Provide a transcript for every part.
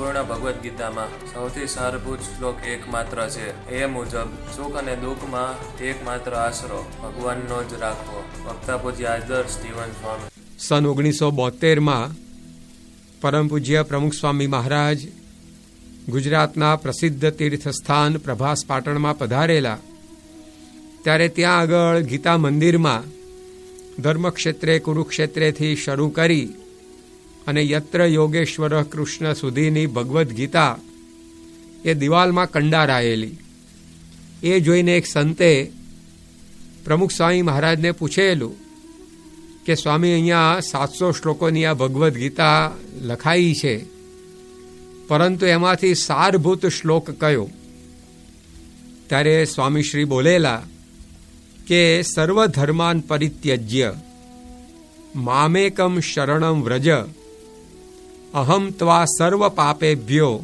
સંપૂર્ણ ભગવદ્ ગીતામાં સૌથી સારભૂત શ્લોક એકમાત્ર છે. એ મુજબ, સુખ અને દુઃખમાં એકમાત્ર આશરો ભગવાનનો જ રાખવો. વક્તા પૂજ્ય આદર્શ જીવન સ્વામી. સન ઓગણીસો બોતેરમાં પરમ પૂજ્ય પ્રમુખ સ્વામી મહારાજ ગુજરાતના પ્રસિદ્ધ તીર્થસ્થાન પ્રભાસ પાટણમાં પધારેલા, ત્યારે ત્યાં આગળ ગીતા મંદિરમાં ધર્મક્ષેત્રે, કુરુક્ષેત્રેથી શરૂ કરી અને યત્ર યોગેશ્વર કૃષ્ણ સુધીની ભગવદ્ ગીતા એ દિવાલમાં કંડારાયેલી. એ જોઈને એક સંતે પ્રમુખ સ્વામી મહારાજને પૂછેલું કે સ્વામી અહીંયા સાતસો શ્લોકોની આ ભગવદ્ ગીતા લખાઈ છે, પરંતુ એમાંથી સારભૂત શ્લોક કયો? ત્યારે સ્વામી શ્રી બોલેલા કે સર્વધર્માન પરિત્યજ્ય, મામેકમ શરણમ વ્રજ અહમ ત્વા સર્વ પાપેભ્યો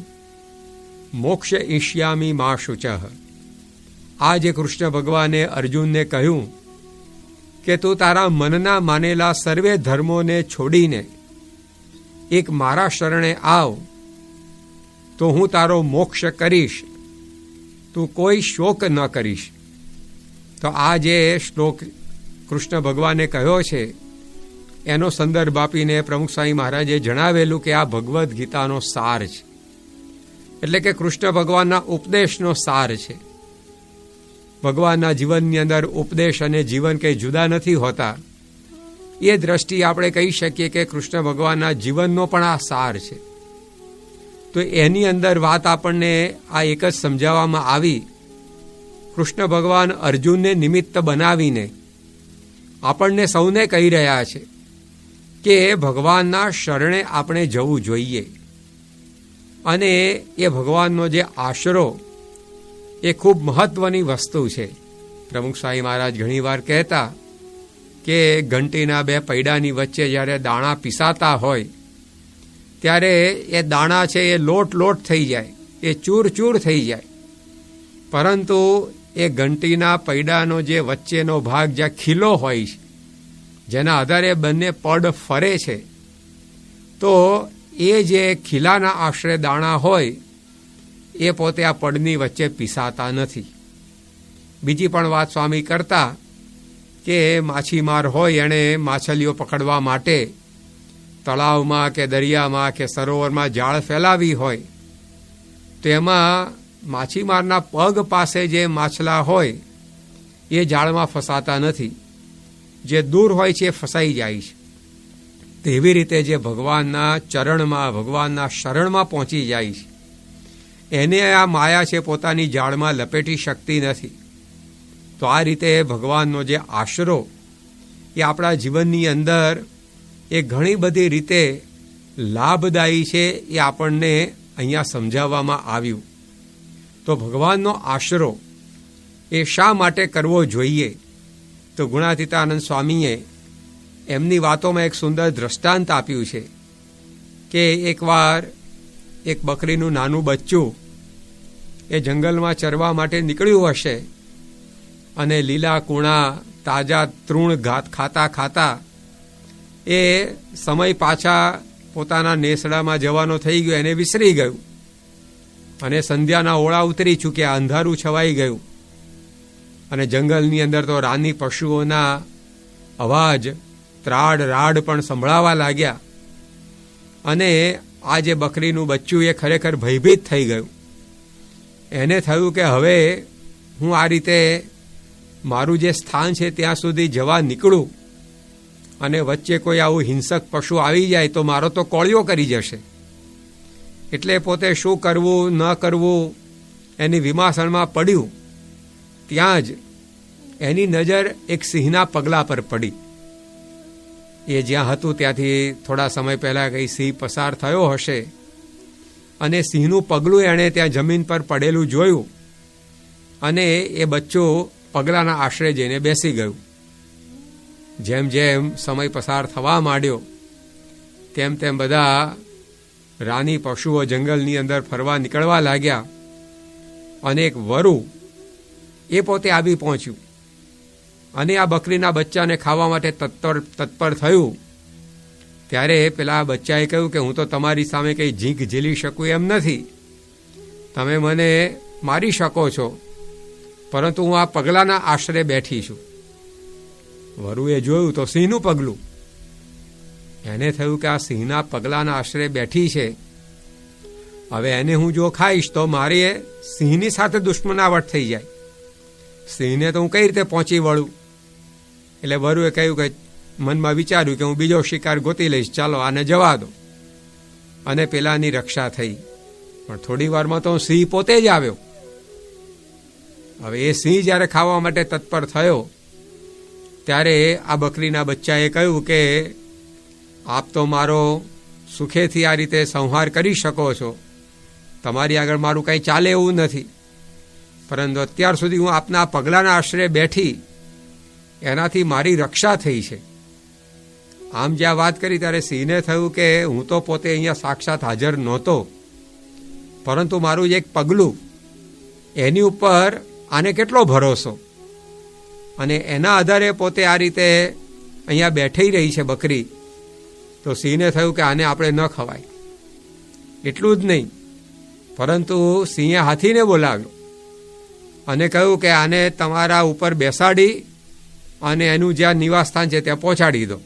મોક્ષ ઈષ્યામી મા શુચ આ જે કૃષ્ણ ભગવાને અર્જુનને કહ્યું કે તું તારા મનના માનેલા સર્વે ધર્મોને છોડીને એક મારા શરણે આવ તો હું તારો મોક્ષ કરીશ તું કોઈ શોક ન કરીશ તો આ જે શ્લોક કૃષ્ણ ભગવાને કહ્યો છે એનો સંદર્ભ આપીને પ્રમુખ સ્વામી મહારાજે જણાવેલું કે આ ભગવદ્ ગીતાનો સાર છે. એટલે કે કૃષ્ણ ભગવાનના ઉપદેશનો સાર છે. ભગવાનના જીવનની અંદર ઉપદેશ અને જીવન કંઈ જુદા નથી હોતા. એ દ્રષ્ટિએ આપણે કહી શકીએ કે કૃષ્ણ ભગવાનના જીવનનો પણ આ સાર છે. તો એની અંદર વાત આપણને આ એક જ સમજાવવામાં આવી. કૃષ્ણ ભગવાન અર્જુનને નિમિત્ત બનાવીને આપણને સૌને કહી રહ્યા છે. કે ભગવાનના શરણે આપણે જવું જોઈએ. અને એ ભગવાનનો જે આશરો, એ ખૂબ મહત્વની વસ્તુ છે. પ્રમુખ સ્વામી મહારાજ ઘણીવાર કહેતા કે ઘંટીના બે પૈડાની વચ્ચે જ્યારે દાણા પીસાતા હોય, ત્યારે એ દાણા છે એ લોટ લોટ થઈ જાય, એ ચૂર ચૂર થઈ જાય. પરંતુ એ ઘંટીના પૈડાનો જે વચ્ચેનો ભાગ જ્યાં ખીલો હોય છે જેના આધારે બંને પડ ફરે છે. તો એ જે ખીલાના આશરે દાણા હોય, એ પોતે આ પડની વચ્ચે પીસાતા નથી. બીજી પણ વાત સ્વામી કરતા કે માછીમાર હોય એણે માછલીઓ પકડવા માટે તળાવમાં કે દરિયામાં કે સરોવરમાં જાળ ફેલાવી હોય, તો એમાં માછીમારના પગ પાસે જે માછલા હોય, એ જાળમાં ફસાતા નથી. જે દૂર હોય છે એ ફસાઈ જાય છે. તેવી રીતે જે ભગવાનના ચરણમાં, ભગવાનના શરણમાં પહોંચી જાય છે. એને આ માયા છે પોતાની જાળમાં લપેટી શકતી નથી. તો આ રીતે ભગવાનનો જે આશરો એ આપણા જીવનની અંદર એ ઘણી બધી રીતે લાભદાયી છે એ આપણને અહીંયા સમજાવવામાં આવ્યું. તો ભગવાનનો આશરો એ શા માટે કરવો જોઈએ? તો ગુણાતીતાનંદ સ્વામીએ એમની વાતોમાં એક સુંદર દ્રષ્ટાંત આપ્યું છે કે એકવાર એક બકરીનું નાનું બચ્ચું એ જંગલમાં ચરવા માટે નીકળ્યું હશે અને લીલા કૂણા, તાજા તૃણ ઘાત ખાતા ખાતા એ સમય પાછા પોતાના નેસડામાં જવાનો થઈ ગયો, એને વિસરી ગયું અને સંધ્યાના ઓળા ઉતરી ચૂક્યા, અંધારું છવાઈ ગયું. અને જંગલની અંદર તો રાની પશુઓના અવાજ, ત્રાડ રાડ પણ સંભળાવા લાગ્યા. અને આ જે બકરીનું બચ્ચું એ ખરેખર ભયભીત થઈ ગયું. એને થયું કે હવે હું આ રીતે મારું જે સ્થાન છે ત્યાં સુધી જવા નીકળું અને વચ્ચે કોઈ આવું હિંસક પશુ આવી જાય તો મારો તો કોળિયો કરી જશે. એટલે પોતે શું કરવું, ન કરવું એની વિમાસણમાં પડ્યું. ત્યાં જ એની નજર એક સિંહના પગલા પર પડી. એ જ્યાં હતું ત્યાંથી થોડા સમય પહેલાં કંઈ સિંહ પસાર થયો હશે અને સિંહનું પગલું એણે ત્યાં જમીન પર પડેલું જોયું અને એ બચ્ચું પગલાના આશરે જઈને બેસી ગયું. જેમ જેમ સમય પસાર થવા માંડ્યો, તેમ તેમ બધા રાની પશુઓ જંગલની અંદર ફરવા નીકળવા લાગ્યા. અને એક વરુ એ પોતે આવી પહોંચ્યું. અને આ બકરીના બચ્ચાને ખાવા માટે તત્પર તત્પર થયું. ત્યારે પેલા બચ્ચાએ કહ્યું કે હું તો તમારી સામે કંઈ ઝીંક ઝીલી શકું એમ નથી. તમે મને મારી શકો છો, પરંતુ હું આ પગલાના આશરે બેઠી છું. વરુએ જોયું તો સિંહનું પગલું. એને થયું કે આ સિંહના પગલાના આશરે બેઠી છે. હવે એને હું જો ખાઈશ તો મારી સિંહની સાથે દુશ્મનાવટ થઈ જાય. સિંહને તો હું કઈ રીતે પહોંચી વળું? એટલે વરુએ કહ્યું કે મનમાં વિચાર્યું કે હું બીજો શિકાર ગોતી લઈશ, ચાલો આને જવા દો. અને પેલાની રક્ષા થઈ. પણ થોડી વારમાં તો સિંહ પોતે જ આવ્યો. હવે એ સિંહ જ્યારે ખાવા માટે તત્પર થયો, ત્યારે આ બકરીના બચ્ચાએ કહ્યું કે, આપ તો મારો સુખેથી આ રીતે સંહાર કરી શકો છો. તમારી આગળ મારું કંઈ ચાલે એવું નથી. પરંતુ અત્યાર સુધી હું આપના પગલાના આશરે બેઠી એનાથી મારી રક્ષા થઈ છે. આમ જ્યાં વાત કરી ત્યારે સિંહને થયું કે હું તો પોતે અહીંયા સાક્ષાત હાજર નહોતો. પરંતુ મારું એક પગલું એની ઉપર આને કેટલો ભરોસો? અને એના આધારે પોતે આ રીતે અહીંયા બેઠી રહી છે બકરી. તો સિંહને થયું કે આને આપણે ન ખવાય. એટલું જ નહીં. પરંતુ સિંહે હાથીને બોલાવ્યો અને કહ્યું કે આને તમારા ઉપર બેસાડી અને એનું જ્યાં નિવાસસ્થાન છે ત્યાં પહોંચાડી દો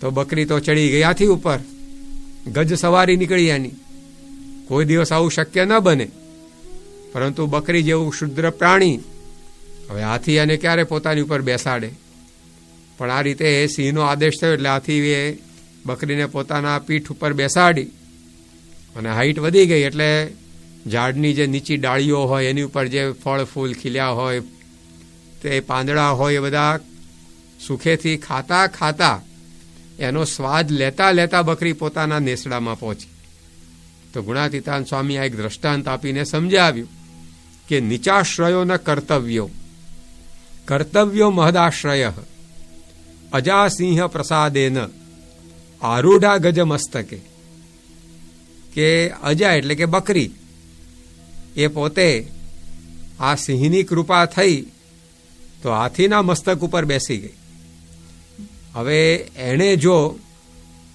તો બકરી તો ચડી ગઈ હાથી ઉપર. ગજ સવારી નીકળી એની. કોઈ દિવસ આવું શક્ય ન બને. પરંતુ બકરી જેવું શુદ્ર પ્રાણી. હવે હાથી અને ક્યારે પોતાની ઉપર બેસાડે? પણ આ રીતે સિંહનો આદેશ થયો એટલે હાથી એ બકરીને પોતાના પીઠ ઉપર બેસાડી. અને હાઈટ વધી ગઈ એટલે ઝાડની જે નીચી ડાળીઓ હોય એની ઉપર જે ફળ, ફૂલ ખીલ્યા હોય તે પાંદડા હોય એ બધા સુખેથી ખાતા ખાતા એનો સ્વાદ લેતા લેતા બકરી પોતાના નેસડામાં પહોંચી. તો ગુણાતીતાન સ્વામી આ એક દ્રષ્ટાંત આપીને સમજાવ્યું કે નીચાશ્રયો ન કર્તવ્યો. કર્તવ્યો મહદાશ્રય. અજાસિંહ પ્રસાદેન આરૂઢા ગજ મસ્તકે કે અજા એટલે કે બકરી. એ પોતે આ સિંહની કૃપા થઈ તો હાથીના મસ્તક ઉપર બેસી ગઈ. હવે એણે જો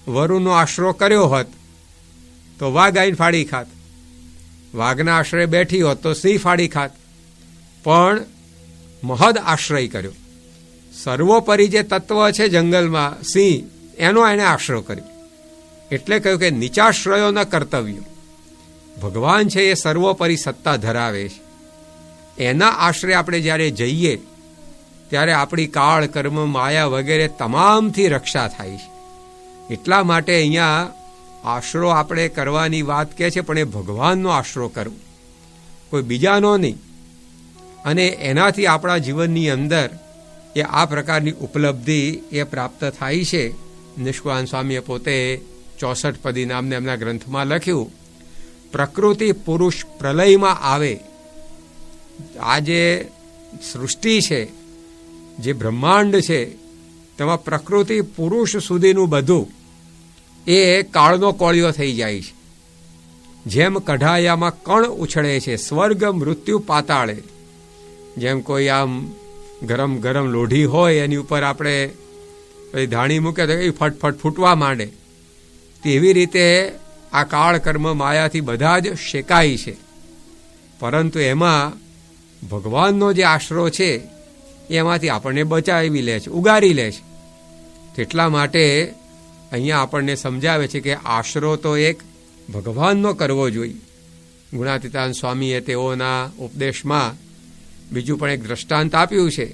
વરુનો આશરો કર્યો હોત, તો વાઘ આઈને ફાડી ખાત. વાઘના આશ્રય બેઠી હોત, તો સિંહ ફાડી ખાત. પણ મહદ આશ્રય કર્યો. સર્વોપરી જે તત્વ છે જંગલમાં, સિંહ, એનો એણે આશરો કર્યો. એટલે કહ્યું કે નીચાશ્રયો ન કર્તવ્યો. ભગવાન છે એ સર્વોપરી સત્તા ધરાવે છે. એના આશરે આપણે જ્યારે જઈએ ત્યારે આપણી કાળ, કર્મ, માયા વગેરે તમામથી રક્ષા થાય છે. એટલા માટે અહીંયા આશરો આપણે કરવાની વાત કહે છે, પણ એ ભગવાનનો આશરો કરવો. કોઈ બીજાનો નહીં. અને એનાથી આપણા જીવનની અંદર એ આ પ્રકારની ઉપલબ્ધિ એ પ્રાપ્ત થાય છે. નિષ્કાન સ્વામીએ પોતે ચોસઠ પદી નામને એમના ગ્રંથમાં લખ્યું, પ્રકૃતિ પુરુષ પ્રલયમાં આવે. આ જે સૃષ્ટિ છે જે બ્રહ્માંડ છે, તેમાં પ્રકૃતિ પુરુષ સુધીનું બધું, એ કાળનો કોળિયો થઈ જાય છે. જેમ કઢાયામાં કણ ઉછળે છે, સ્વર્ગ મૃત્યુ પાતાળે. જેમ કોઈ આમ ગરમ ગરમ લોઢી હોય, એની ઉપર આપણે પછી ધાણી મૂકે તો એ ફટફટ ફૂટવા માંડે. તેવી રીતે આ કાળ કર્મ માયાથી બધા જ શેકાય છે. પરંતુ એમાં ભગવાનનો જે આશરો છે એમાંથી આપણને બચાવી લે છે, ઉગારી લે છે. તેટલા માટે અહીંયા આપણને સમજાવે છે કે આશરો તો એક ભગવાનનો કરવો જોઈએ. ગુણાતીતાન સ્વામીએ તેઓના ઉપદેશમાં બીજું પણ એક દ્રષ્ટાંત આપ્યું છે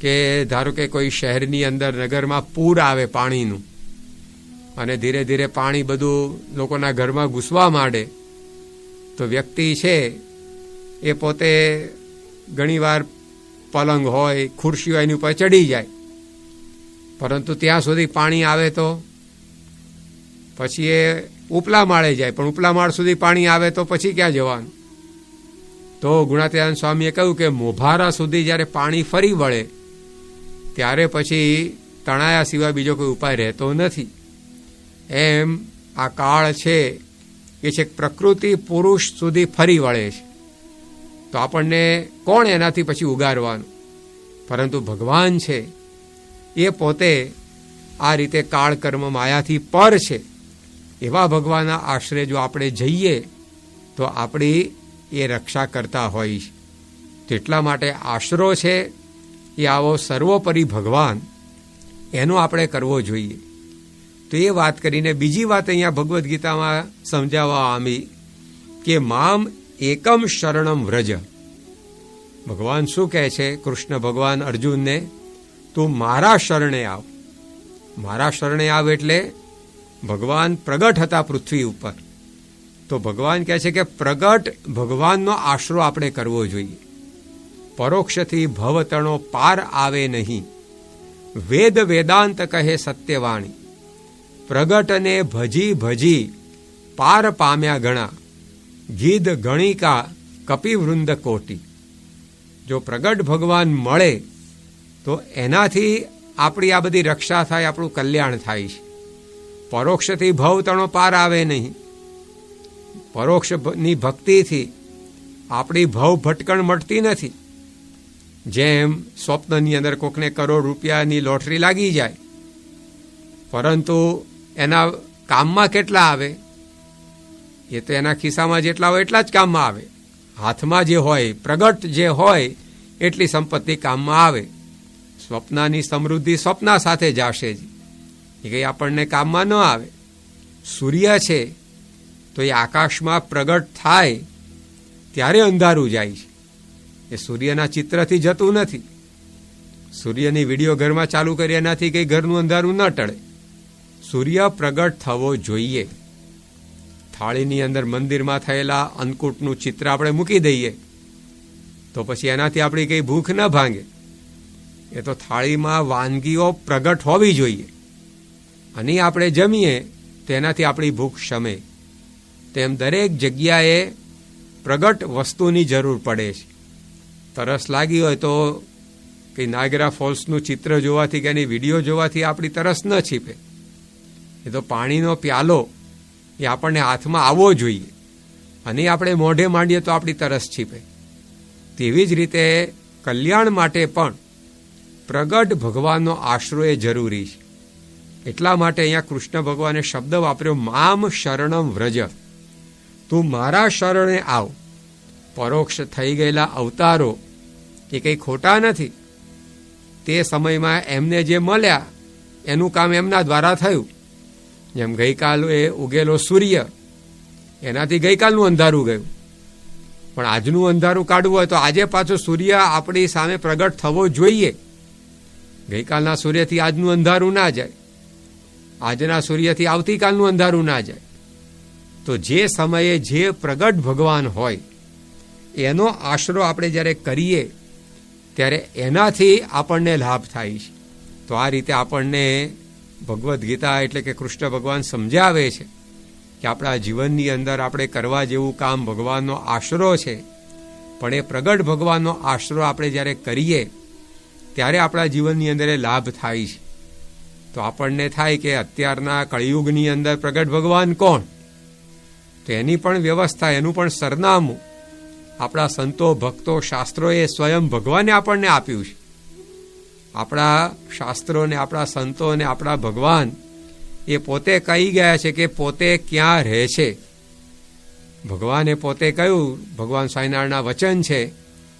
કે ધારો કે કોઈ શહેરની અંદર નગરમાં પૂર આવે પાણીનું અને ધીરે ધીરે પાણી બધું લોકોના ઘરમાં ઘૂસવા માંડે, તો વ્યક્તિ છે એ પોતે ઘણીવાર પલંગ હોય, ખુરશીઓ એની ઉપર ચડી જાય. પરંતુ ત્યાં સુધી પાણી આવે તો? પછી એ ઉપલા માળે જાય, પણ ઉપલા માળ સુધી પાણી આવે તો પછી ક્યાં જવાનું? તો ગુણાત્યાન સ્વામીએ કહ્યું કે મોભારા સુધી જ્યારે પાણી ફરી વળે, ત્યારે પછી તણાયા સિવાય બીજો કોઈ ઉપાય રહેતો નથી. એમ આ કાળ છે, એ છે પ્રકૃતિ પુરુષ સુધી ફરી વળે છે. તો આપણને કોણ એનાથી પછી ઉગારવાનું? પરંતુ ભગવાન છે. એ પોતે આ રીતે કાળ કર્મ માયાથી પર છે. એવા ભગવાનના આશરે જો આપણે જઈએ, તો આપણી એ રક્ષા કરતા હોય છે. તેટલા માટે આશરો છે એ આવો સર્વોપરી ભગવાન એનો આપણે કરવો જોઈએ. તો એ વાત કરીને બીજી વાત અહીંયા ભગવદ્ ગીતામાં સમજાવવા આમી કે મામ એકમ શરણમ વ્રજ. ભગવાન શું કહે છે? કૃષ્ણ ભગવાન અર્જુનને, તું મારા શરણે આવ. મારા શરણે આવ એટલે ભગવાન પ્રગટ હતા પૃથ્વી ઉપર. તો ભગવાન કહે છે કે પ્રગટ ભગવાનનો આશરો આપણે કરવો જોઈએ. પરોક્ષથી ભવતણો પાર આવે નહીં. વેદ વેદાંત કહે સત્યવાણી. પ્રગટને ભજી ભજી પાર પામ્યા ગણા. ગીધ ગણિકા કપિવૃંદ કોટી જો પ્રગટ ભગવાન મળે, તો એનાથી આપણી આ બધી રક્ષા થાય, આપણું કલ્યાણ થાય છે. પરોક્ષથી ભવતણો પાર આવે નહીં. પરોક્ષની ભક્તિથી આપણી ભવ ભટકણ મટતી નથી. જેમ સ્વપ્નની અંદર કોકને કરોડ રૂપિયાની લોટરી લાગી જાય, પરંતુ એના કામમાં કેટલા આવે? એ તો એના ખિસ્સામાં જેટલા હોય એટલા જ કામમાં આવે. હાથમાં જે હોય, પ્રગટ જે હોય, એટલી સંપત્તિ કામમાં આવે. સ્વપ્નાની સમૃદ્ધિ સ્વપ્ના સાથે જાશે જ. એ કંઈ આપણને કામમાં ન આવે. સૂર્ય છે, તો એ આકાશમાં પ્રગટ થાય, ત્યારે અંધારું જાય છે. એ સૂર્યના ચિત્રથી જતું નથી. સૂર્યની વીડિયો ઘરમાં ચાલુ કરી એનાથી કંઈ ઘરનું અંધારું ન ટળે. સૂર્ય પ્રગટ થવો જોઈએ. થાળીની અંદર મંદિરમાં થયેલા અન્નકૂટનું ચિત્ર આપણે મૂકી દઈએ, તો પછી એનાથી આપણી કંઈ ભૂખ ન ભાંગે. એ તો થાળીમાં વાનગીઓ પ્રગટ હોવી જોઈએ. અને આપણે જમીએ, તેનાથી આપણી ભૂખ શમે. તેમ દરેક જગ્યાએ પ્રગટ વસ્તુની જરૂર પડે છે. તરસ લાગી હોય તો કંઈ નાગરા ફોલ્સનું ચિત્ર જોવાથી કે એની વીડિયો જોવાથી આપણી તરસ ન છીપે. એ તો પાણીનો પ્યાલો એ આપણને હાથમાં આવવો જોઈએ. અને આપણે મોઢે માંડીએ તો આપણી તરસ છીપે. તેવી જ રીતે કલ્યાણ માટે પણ પ્રગટ ભગવાનનો આશરો એ જરૂરી છે. એટલા માટે અહીંયા કૃષ્ણ ભગવાને શબ્દ વાપર્યો, મામ શરણમ વ્રજ. તું મારા શરણે આવ. પરોક્ષ થઈ ગયેલા અવતારો એ કંઈ ખોટા નથી. તે સમયમાં એમને જે મળ્યા, એનું કામ એમના દ્વારા થયું. જેમ ગઈકાલ એ ઉગેલો સૂર્ય, એનાથી ગઈકાલનું અંધારું ગયું. પણ આજનું અંધારું કાઢવું હોય તો આજે પાછો સૂર્ય આપણી સામે પ્રગટ થવો જોઈએ. ગઈકાલના સૂર્યથી આજનું અંધારું ના જાય. આજના સૂર્યથી આવતીકાલનું અંધારું ના જાય. તો જે સમયે જે પ્રગટ ભગવાન હોય, એનો આશરો આપણે જ્યારે કરીએ, ત્યારે એનાથી આપણને લાભ થાય છે. તો આ રીતે આપણને ભગવદ્ ગીતા એટલે કે કૃષ્ણ ભગવાન સમજાવે છે કે આપણા જીવનની અંદર આપણે કરવા જેવું કામ ભગવાનનો આશરો છે. પણ એ પ્રગટ ભગવાનનો આશરો આપણે જ્યારે કરીએ, ત્યારે આપણા જીવનની અંદર એ લાભ થાય છે. તો આપણને થાય કે અત્યારના કળિયુગની અંદર પ્રગટ ભગવાન કોણ? તો એની પણ વ્યવસ્થા, એનું પણ સરનામું આપણા સંતો, ભક્તો, શાસ્ત્રોએ સ્વયં ભગવાને આપણને આપ્યું છે. આપણા શાસ્ત્રોને, આપણા સંતો અને આપણા ભગવાન એ પોતે કહી ગયા છે કે પોતે ક્યાં રહે છે. ભગવાને પોતે કહ્યું, ભગવાન સ્વામિનારાયણના વચન છે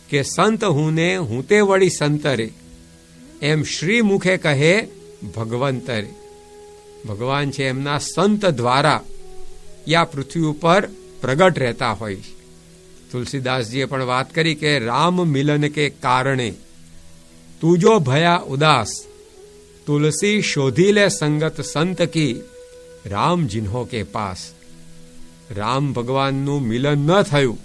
કે, સંત હું ને હું તે વળી સંતરે એમ શ્રી મુખે કહે ભગવંતરે ભગવાન છે એમના સંત દ્વારા યા પૃથ્વી ઉપર પ્રગટ રહેતા હોય તુલસીદાસજીએ પણ વાત કરી કે, રામ મિલન કે કારણે તુજો ભયા ઉદાસ. તુલસી શોધી લે સંગત સંત કી, રામ જિન્હો કે પાસ. રામ ભગવાનનું મિલન ન થયું.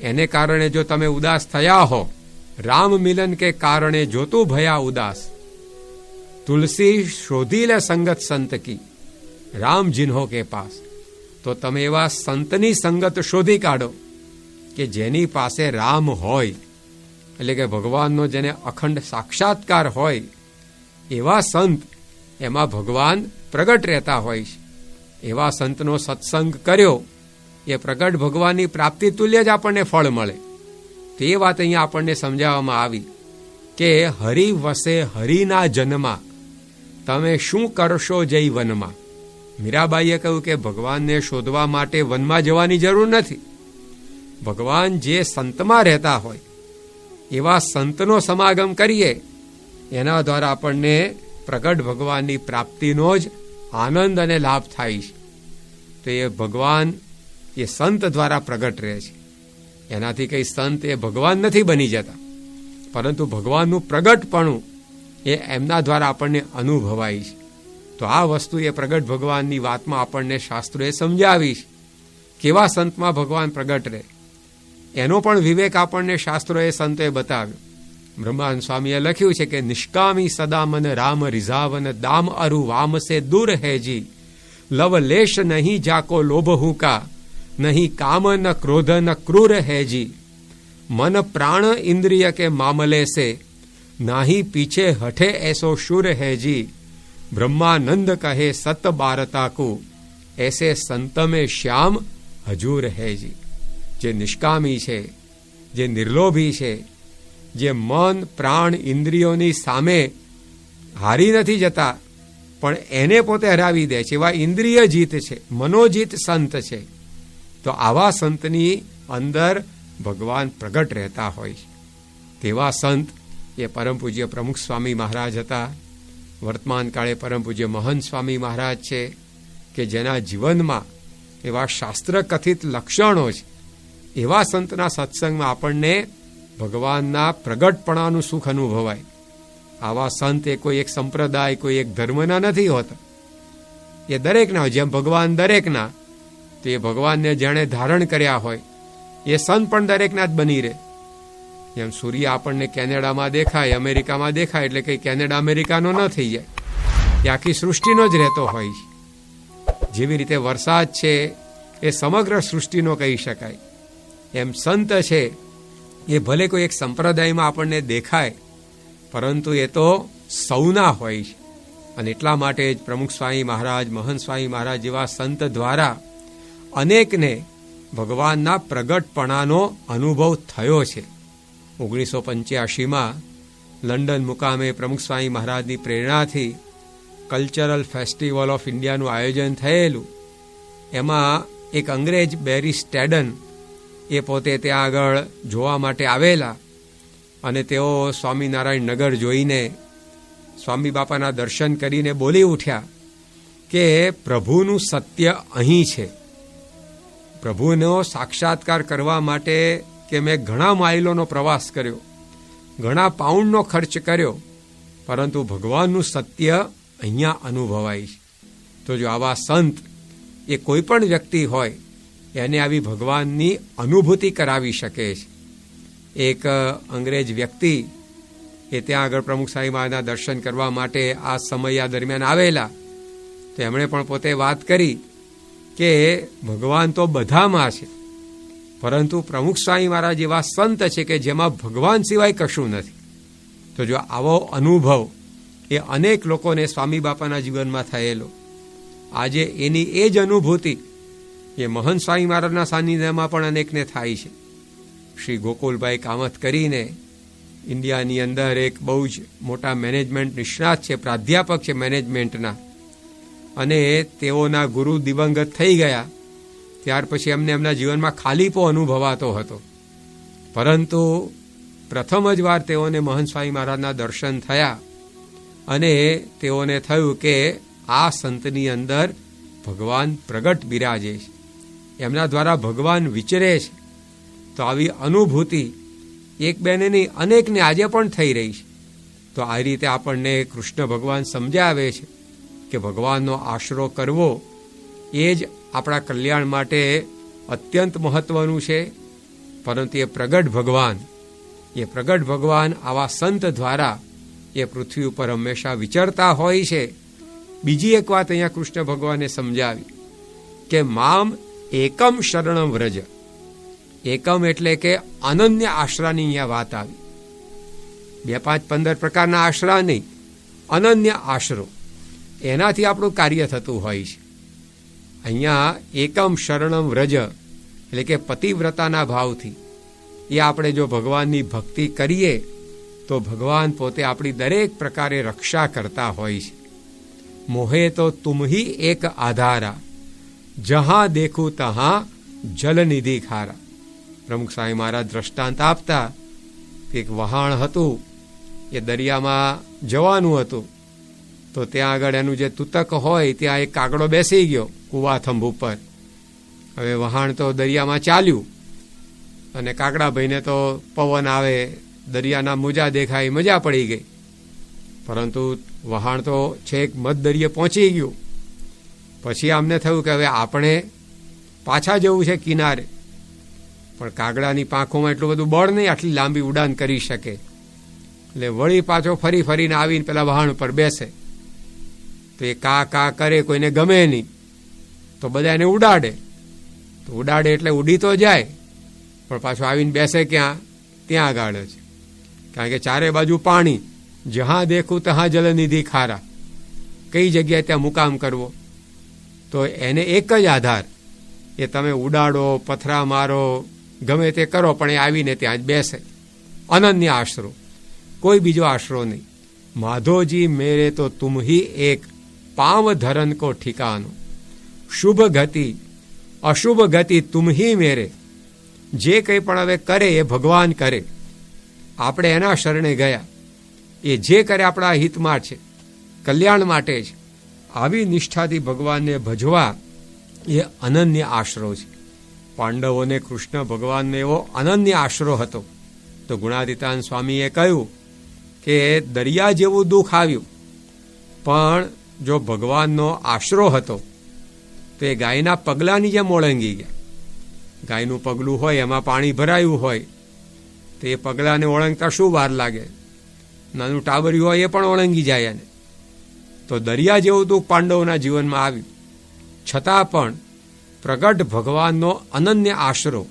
એને કારણે જો તમે ઉદાસ થયા હો, રામ મિલન કે કારણે જોતું ભયા ઉદાસ. તુલસી શોધી લે સંગત સંત કી, રામ જિન્હો કે પાસ. તો તમે એવા સંતની સંગત શોધી કાઢો કે જેની પાસે રામ હોય. એટલે કે ભગવાનનો જેને અખંડ સાક્ષાત્કાર હોય, એવા સંત એમાં ભગવાન પ્રગટ રહેતા હોય છે. એવા સંતનો સત્સંગ કર્યો, એ પ્રગટ ભગવાનની પ્રાપ્તિ તુલ્ય જ આપણને ફળ મળે. તે વાત અહીંયા આપણને સમજાવવામાં આવી કે હરિ વસે હરિના જન્મા, તમે શું કરશો જય વનમાં મીરાબાઈએ કહ્યું કે ભગવાનને શોધવા માટે વનમાં જવાની જરૂર નથી. ભગવાન જે સંતમાં રહેતા હોય એવા સંતનો સમાગમ કરીએ. એના દ્વારા આપણને પ્રગટ ભગવાનની પ્રાપ્તિનો જ આનંદ અને લાભ થાય છે. તો એ ભગવાન, એ સંત દ્વારા પ્રગટ રહે છે. એનાથી કંઈ સંત એ ભગવાન નથી બની જતા. પરંતુ ભગવાનનું પ્રગટપણું એ એમના દ્વારા આપણને અનુભવાય છે. તો આ વસ્તુ એ પ્રગટ ભગવાનની વાતમાં આપણને શાસ્ત્રોએ સમજાવી કેવા સંતમાં ભગવાન પ્રગટ રહે? એનો પણ વિવેક આપણને શાસ્ત્રોએ સંતોએ બતાવ્યો. બ્રહ્માન સ્વામીએ લખ્યું છે કે, નિષ્કામી સદા મન રામ રિઝાવન દામ અરુ વામસે દૂર હેજી લવ લેશ નહીં જાકો લોભ હુકા નહીં કામ ન ક્રોધ ન ક્રૂર હેજી મન પ્રાણ ઇન્દ્રિય કે મામલે સે. નાહી પીછે હઠે એસો શુર હેજી બ્રહ્માનંદ કહે, સત બારતાકુ. એસે સંતમે શ્યામ હજૂર હેજી જે નિષ્કામી છે, જે નિર્લોભી છે, જે મન, પ્રાણ, ઇન્દ્રિયોની સામે હારી નથી જતા, પણ એને પોતે હરાવી દે છે. એવા ઇન્દ્રિય જીત છે, મનોજીત સંત છે. તો આવા સંતની અંદર ભગવાન પ્રગટ રહેતા હોય છે. તેવા સંત એ પરમ પૂજ્ય પ્રમુખ સ્વામી મહારાજ હતા. વર્તમાન કાળે પરમ પૂજ્ય મહંત સ્વામી મહારાજ છે, કે જેના જીવનમાં એવા શાસ્ત્ર કથિત લક્ષણો છે. એવા સંતના સત્સંગમાં આપણને ભગવાનના પ્રગટપણાનું સુખ અનુભવાય. આવા સંત એ કોઈ એક સંપ્રદાય, કોઈ એક ધર્મના નથી હોતા. એ દરેકના હોય, જેમ ભગવાન દરેકના, તો ભગવાનને જેણે ધારણ કર્યા હોય, એ સંત પણ દરેકના જ બની રહે. જેમ સૂર્ય આપણને કેનેડામાં દેખાય, અમેરિકામાં દેખાય, એટલે કંઈ કેનેડા અમેરિકાનો ન થઈ જાય. એ આખી સૃષ્ટિનો જ રહેતો હોય જેવી રીતે વરસાદ છે, એ સમગ્ર સૃષ્ટિનો કહી શકાય. એમ સંત છે. એ ભલે કોઈ એક સંપ્રદાયમાં આપણને દેખાય, પરંતુ એ તો સૌના હોય છે. અને એટલા માટે જ પ્રમુખ સ્વામી મહારાજ, મહંત સ્વામી મહારાજ જેવા સંત દ્વારા અનેકને ભગવાનના પ્રગટપણાનો અનુભવ થયો છે. ઓગણીસો પંચ્યાસીમાં લંડન મુકામે પ્રમુખ સ્વામી મહારાજની પ્રેરણાથી કલ્ચરલ ફેસ્ટિવલ ઓફ ઇન્ડિયાનું આયોજન થયેલું. એમાં એક અંગ્રેજ બેરી સ્ટેડન એ પોતે ત્યાં આગળ જોવા માટે આવેલા અને તેઓ સ્વામિનારાયણ નગર જોઈને સ્વામી બાપાના દર્શન કરીને બોલી ઉઠ્યા કે પ્રભુનું સત્ય અહીં છે. પ્રભુનો સાક્ષાત્કાર કરવા માટે કે મેં ઘણા માઇલોનો પ્રવાસ કર્યો, ઘણા પાઉન્ડનો ખર્ચ કર્યો, પરંતુ ભગવાનનું સત્ય અહીંયા અનુભવાય છે. તો જો આવા સંત એ કોઈ પણ વ્યક્તિ હોય એને આવી ભગવાનની અનુભૂતિ કરાવી શકે છે. એક અંગ્રેજ વ્યક્તિ એ ત્યાં આગળ પ્રમુખ સાંઈ મહારાજના દર્શન કરવા માટે આ સમયા દરમિયાન આવેલા. તો એમણે પણ પોતે વાત કરી કે ભગવાન તો બધામાં છે, પરંતુ પ્રમુખ સ્વામી મહારાજ એવા સંત છે કે જેમાં ભગવાન સિવાય કશું નથી. તો જો આવો અનુભવ એ અનેક લોકોને સ્વામી બાપાના જીવનમાં થયેલો. આજે એની એ જ અનુભૂતિ એ મહંત સ્વામી મહારાજના સાનિધ્યમાં પણ અનેકને થાય છે. શ્રી ગોકુલભાઈ કામત કરીને ઇન્ડિયાની અંદર એક બહુ જ મોટા મેનેજમેન્ટ નિષ્ણાત છે, પ્રાધ્યાપક છે મેનેજમેન્ટના. અને તેઓના ગુરુ દિવંગત થઈ ગયા. ત્યાર પછી એમને એમના જીવનમાં ખાલીપો અનુભવાતો હતો. પરંતુ પ્રથમ જ વાર તેઓને મહંત સ્વામી મહારાજના દર્શન થયા અને તેઓને થયું કે આ સંતની અંદર ભગવાન પ્રગટ બિરાજે છે. એમના દ્વારા ભગવાન વિચરે છે. તો આવી અનુભૂતિ એક બેને અનેકને આજે પણ થઈ રહી છે. તો આ રીતે આપણને કૃષ્ણ ભગવાન સમજાવે છે કે ભગવાનનો આશરો કરવો એ જ આપણા કલ્યાણ માટે અત્યંત મહત્વનું છે. પરંતુ એ પ્રગટ ભગવાન, એ પ્રગટ ભગવાન આવા સંત દ્વારા એ પૃથ્વી ઉપર હંમેશા વિચરતા હોય છે. બીજી એક વાત અહીંયા કૃષ્ણ ભગવાને સમજાવી કે મામ એકમ શરણમ વ્રજ. એકમ એટલે કે અનન્ય આશરાની અહીંયા વાત આવી. બે પાંચ પંદર પ્રકારના આશરા નહીં, અનન્ય આશરો. એનાથી આપણું કાર્ય થતું હોય છે. અહીંયા એકમ શરણમ વ્રજ એટલે કે પતિવ્રતાના ભાવથી. એ આપણે જો ભગવાનની ભક્તિ કરીએ, તો ભગવાન પોતે આપણી દરેક પ્રકારે રક્ષા કરતા હોય છે. મોહે તો તુમ્હી એક આધારા. જહાં દેખું તહાં જલનિધિ ખારા. પ્રમુખ સ્વામી મહારાજ દ્રષ્ટાંત આપતા એક વહાણ હતું, એ દરિયામાં જવાનું હતું. તો ત્યાં આગળ એનું જે તૂતક હોય, ત્યાં એક કાગડો બેસી ગયો કુવાથંભ ઉપર. હવે વહાણ તો દરિયામાં ચાલ્યું. અને કાગડાભાઈને તો પવન આવે, દરિયાના મોજા દેખાય, મજા પડી ગઈ. પરંતુ વહાણ તો છેક મધદરિયે પહોંચી ગયું. પછી આમને થયું કે હવે આપણે પાછા જવું છે કિનારે. પણ કાગડાની પાંખોમાં એટલું બધું બળ નહીં, આટલી લાંબી ઉડાન કરી શકે. એટલે વળી પાછો ફરી ફરીને આવીને પેલા વહાણ ઉપર બેસે. તો એ કા કા કરે, કોઈને ગમે નહીં. તો બધા એને ઉડાડે. તો ઉડાડે એટલે ઉડી તો જાય, પણ પાછો આવીને બેસે ક્યાં? ત્યાં ગાળે જ. કારણ કે ચારે બાજુ પાણી. જહાં દેખું તહાં જલનિધિ ખારા. કઈ જગ્યાએ ત્યાં મુકામ કરવો? તો એને એક જ આધાર. એ તમે ઉડાડો, પથરા મારો, ગમે તે કરો, પણ એ આવીને ત્યાં જ બેસે. અનન્ય આશરો. કોઈ બીજો આશરો નહીં. માધોજી, મેરે તો તુમહી એક પાવ ધરન કો ઠિકાનો શુભ ગતિ, અશુભ ગતિ તુમહી મેરે. જે કંઈ પણ હવે કરે એ ભગવાન કરે. આપણે એના શરણે ગયા. એ જે કરે આપણા હિતમાં છે. કલ્યાણ માટે છે આવી નિષ્ઠાથી ભગવાનને ભજવા એ અનન્ય આશરો છે. પાંડવોને કૃષ્ણ ભગવાનને એવો અનન્ય આશરો હતો. તો ગુણાદિતાન સ્વામીએ કહ્યું કે દરિયા જેવું દુઃખ આવ્યું. પણ જો ભગવાનનો આશરો હતો, તો એ ગાયના પગલાંની જેમ ઓળંગી ગયા. ગાયનું પગલું હોય, એમાં પાણી ભરાયું હોય, તો એ પગલાંને ઓળંગતા શું વાર લાગે? નાનું ટાબર્યું હોય, એ પણ ઓળંગી જાય એને. તો દરિયા જેવું દુઃખ પાંડવોના જીવનમાં આવ્યું. છતાં પણ પ્રગટ ભગવાનનો અનન્ય આશરો,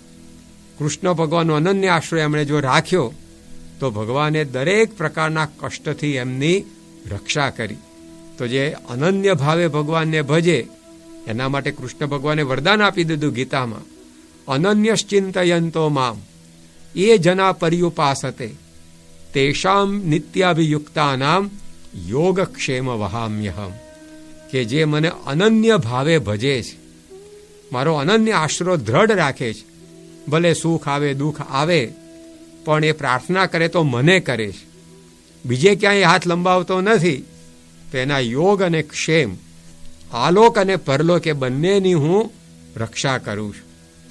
કૃષ્ણ ભગવાનનો અનન્ય આશરો એમણે જો રાખ્યો, તો ભગવાને દરેક પ્રકારના કષ્ટથી એમની રક્ષા કરી. તો જે અનન્ય ભાવે ભગવાનને ભજે, એના માટે કૃષ્ણ ભગવાને વરદાન આપી દીધું ગીતામાં. અનન્યશ્ચિંતયંતો મામ, એ જના પર્યુપાસતે, તેષામ નિત્યાભિયુક્તાનામ યોગક્ષેમ વહામ્યહમ. કે જે મને અનન્ય ભાવે ભજે છે. મારો અનન્ય આશરો દ્રઢ રાખે છે. ભલે સુખ આવે, દુઃખ આવે, પણ એ પ્રાર્થના કરે તો મને કરે છે. બીજે ક્યાંય હાથ લંબાવતો નથી. તો એના યોગ અને ક્ષેમ, આલોક અને પરલોક એ બંનેની હું રક્ષા કરું છું.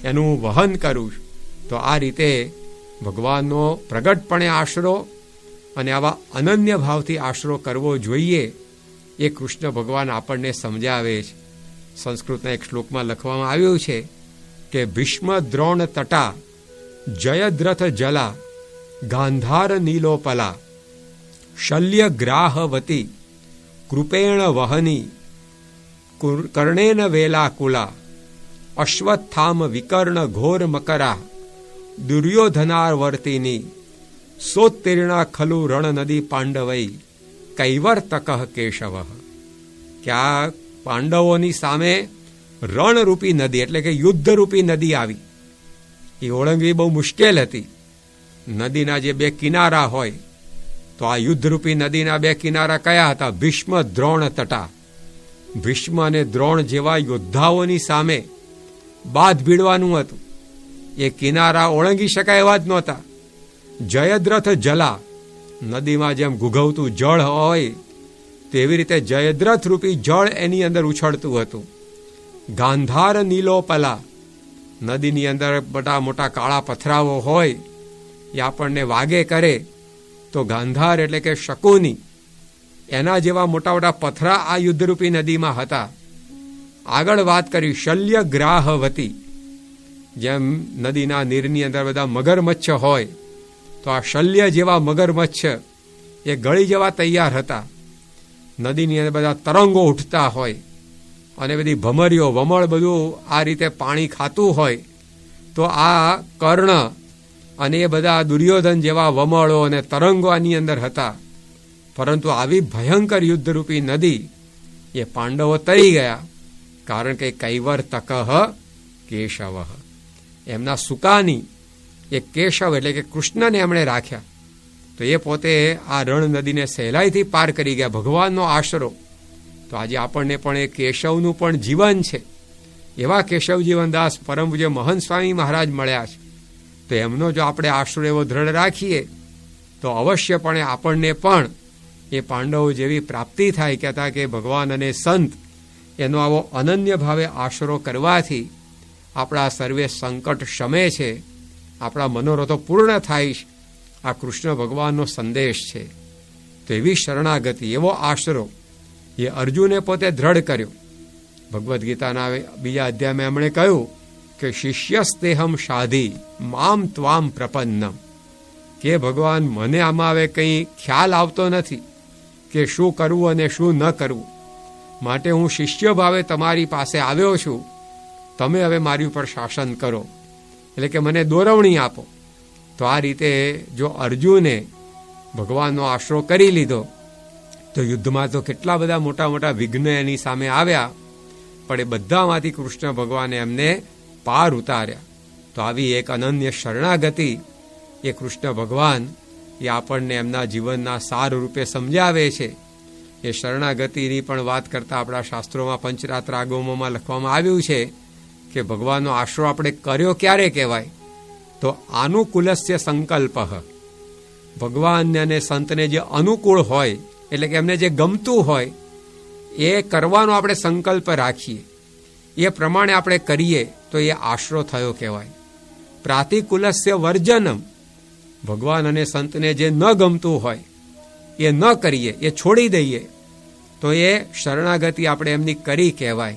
એનું વહન કરું છું. તો આ રીતે ભગવાનનો પ્રગટપણે આશરો અને આવા અનન્ય ભાવથી આશરો કરવો જોઈએ એ કૃષ્ણ ભગવાન આપણને સમજાવે છે. સંસ્કૃતના એક શ્લોકમાં લખવામાં આવ્યું છે કે ભીષ્મ દ્રોણ તટા, જયદ્રથ જલા, ગાંધાર નીલોપલા, શલ્ય ગ્રાહવતી, કૃપેણ વહની, કુર- કર્ણેન વેલાકુલા, અશ્વત્થામ વિકર્ણ ઘોર મકરા દુર્યોધનાર્વર્તિની સોત્તીર્ણા ખલુ રણ નદી પાંડવઈ કૈવર્તક કેશવ. કે આ પાંડવોની સામે રણરૂપી નદી, એટલે કે યુદ્ધરૂપી નદી આવી. એ ઓળંગવી બહુ મુશ્કેલ હતી. નદીના જે બે કિનારા હોય, તો આ યુદ્ધરૂપી નદીના બે કિનારા કયા હતા? ભીષ્મ દ્રોણ તટા. ભીષ્મ અને દ્રોણ જેવા યોદ્ધાઓની સામે બાદ ભીડવાનું હતું. એ કિનારા ઓળંગી શકાય એવા જ નહોતા. જયદ્રથ જલા. નદીમાં જેમ ગુઘવતું જળ હોય, તેવી રીતે જયદ્રથ રૂપી જળ એની અંદર ઉછળતું હતું. ગાંધાર નીલોપલા નદીની અંદર બધા મોટા કાળા પથરાઓ હોય, એ આપણને વાગે કરે, તો ગાંધાર એટલે કે શકુની. એના જેવા મોટા મોટા પથરા આ યુદ્ધરૂપી નદીમાં હતા. આગળ વાત કરી શલ્ય ગ્રાહવતી જેમ નદીના નીરની અંદર બધા મગરમચ્છ હોય તો આ શલ્ય જેવા મગરમચ્છ એ ગળી જવા તૈયાર હતા. નદીની અંદર બધા તરંગો ઉઠતા હોય અને બધી ભમરીઓ, વમળ બધું આ રીતે પાણી ખાતું હોય, તો આ કર્ણ અને એ બધા દુર્યોધન જેવા વમળો અને તરંગો આની અંદર હતા. પરંતુ આવી ભયંકર યુદ્ધરૂપી નદી એ પાંડવો તરી ગયા, કારણ કે કૈવર તકહ કેશવ. એમના સુકાની એ કેશવ એટલે કે કૃષ્ણને એમણે રાખ્યા. તો એ પોતે આ રણ નદીને સહેલાઈથી પાર કરી ગયા, ભગવાનનો આશરો. તો આજે આપણને પણ એ કેશવનું પણ જીવન છે. એવા કેશવ જીવનદાસ પરમ પૂજ્ય મહંત સ્વામી મહારાજ મળ્યા છે. તો એમનો જો આપણે આશરો એવો દ્રઢ રાખીએ, તો અવશ્યપણે આપણને પણ એ પાંડવો જેવી પ્રાપ્તિ થાય કહેતા કે ભગવાન અને સંત એનો આવો અનન્ય ભાવે આશરો કરવાથી આપણા સર્વે સંકટ શમે છે. આપણા મનોરથો પૂર્ણ થાય આ કૃષ્ણ ભગવાનનો સંદેશ છે. તો એવી શરણાગતિ, એવો આશરો, એ અર્જુને પોતે દ્રઢ કર્યો. ભગવદ્ ગીતાના બીજા અધ્યાયમાં એમણે કહ્યું કે, શિષ્યસ્તેહમ સાધી, મામ ત્વામ પ્રપન્નમ. કે ભગવાન, મને આમાં હવે કંઈ ખ્યાલ આવતો નથી કે શું કરવું અને શું ન કરવું. માટે હું શિષ્ય ભાવે તમારી પાસે આવ્યો છું. તમે હવે મારી ઉપર શાસન કરો. એટલે કે મને દોરવણી આપો. તો આ રીતે જો અર્જુને ભગવાનનો આશરો કરી લીધો, તો યુદ્ધમાં તો કેટલા બધા મોટા મોટા વિઘ્ન એની સામે આવ્યા, પણ એ બધામાંથી કૃષ્ણ ભગવાને એમને પાર ઉતાર્યા. તો આવી એક અનન્ય શરણાગતિ એ કૃષ્ણ ભગવાન એ આપણને એમના જીવનના સાર રૂપે સમજાવે છે. એ શરણાગતિની પણ વાત કરતા આપણા શાસ્ત્રોમાં પંચરાત્ર આગમોમાં લખવામાં આવ્યું છે કે ભગવાનનો આશરો આપણે કર્યો ક્યારે કહેવાય? તો આનુકૂલસ્ય સંકલ્પ. ભગવાનને અને સંતને જે અનુકૂળ હોય, એટલે કે એમને જે ગમતું હોય, એ કરવાનો આપણે સંકલ્પ રાખીએ. એ પ્રમાણે આપણે કરીએ, તો એ આશરો થયો કહેવાય. પ્રાતિકુલસ્ય વર્જનમ. ભગવાન અને સંતને જે ન ગમતું હોય, એ ન કરીએ, એ છોડી દઈએ, તો એ શરણાગતિ આપણે એમની કરી કહેવાય.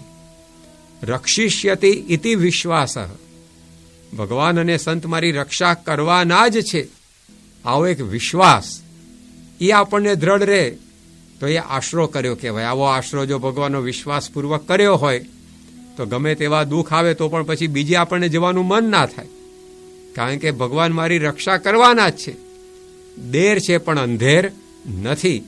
રક્ષિષ્યતિ ઇતિ વિશ્વાસ ભગવાન અને સંત મારી રક્ષા કરવાના જ છે આવો એક વિશ્વાસ એ આપણને દ્રઢ રહે તો એ આશરો કર્યો કહેવાય આવો આશરો જો ભગવાનનો વિશ્વાસપૂર્વક કર્યો હોય તો ગમે તેવા દુઃખ આવે તો પણ પછી બીજે આપણને જવાનું મન ના થાય કારણ કે ભગવાન મારી રક્ષા કરવાના જ છે દેર છે પણ અંધેર નથી